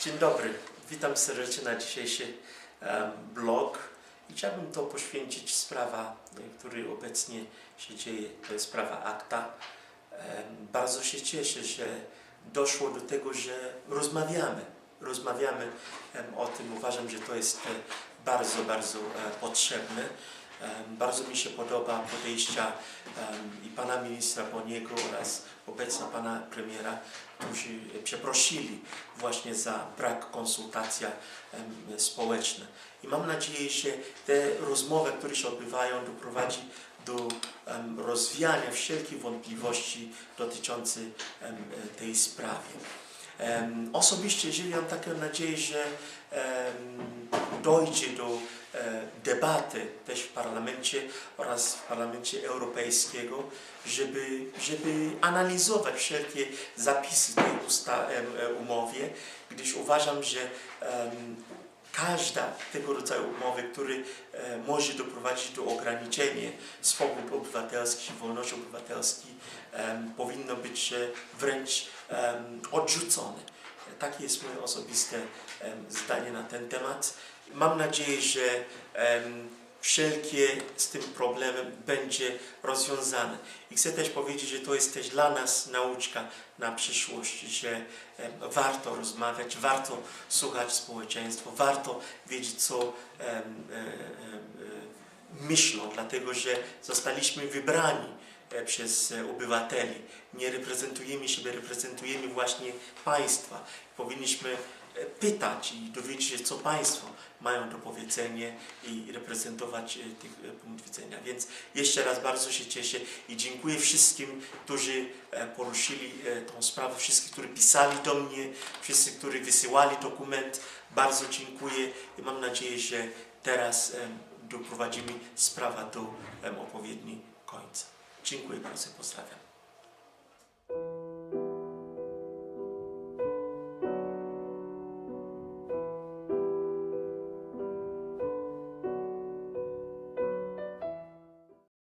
Dzień dobry, witam serdecznie na dzisiejszy blog. Chciałbym to poświęcić sprawa, e, który obecnie się dzieje, to jest sprawa akta. Bardzo się cieszę, że doszło do tego, że rozmawiamy. Rozmawiamy o tym. Uważam, że to jest e, bardzo, bardzo e, potrzebne. Bardzo mi się podoba podejścia i pana ministra Boniego oraz obecna pana premiera, którzy przeprosili właśnie za brak konsultacji społecznych. I mam nadzieję, że te rozmowy, które się odbywają, doprowadzi do rozwiania wszelkich wątpliwości dotyczących tej sprawy. Osobiście jeżeli mam taką nadzieję, że dojdzie do debaty też w parlamencie oraz w parlamencie europejskiego, żeby, żeby analizować wszelkie zapisy tej usta- em, e, umowie, gdyż uważam, że em, każda tego rodzaju umowy, który e, może doprowadzić do ograniczenia swobód obywatelskich, wolności obywatelskich, em, powinno być e, wręcz em, odrzucone. Takie jest moje osobiste zdanie na ten temat. Mam nadzieję, że wszelkie z tym problemem będzie rozwiązane. I chcę też powiedzieć, że to jest też dla nas nauczka na przyszłość, że warto rozmawiać, warto słuchać społeczeństwa, warto wiedzieć, co e, em, e, myślą, dlatego że zostaliśmy wybrani e, przez e, obywateli. Nie reprezentujemy siebie, reprezentujemy właśnie państwa. Powinniśmy e, pytać i dowiedzieć się, co państwo mają do powiedzenia i reprezentować tych punkt widzenia. Więc jeszcze raz bardzo się cieszę i dziękuję wszystkim, którzy poruszyli tą sprawę, wszystkich, którzy pisali do mnie, wszyscy, którzy wysyłali dokument. Bardzo dziękuję i mam nadzieję, że teraz doprowadzimy sprawę do odpowiedniego końca. Dziękuję bardzo, pozdrawiam.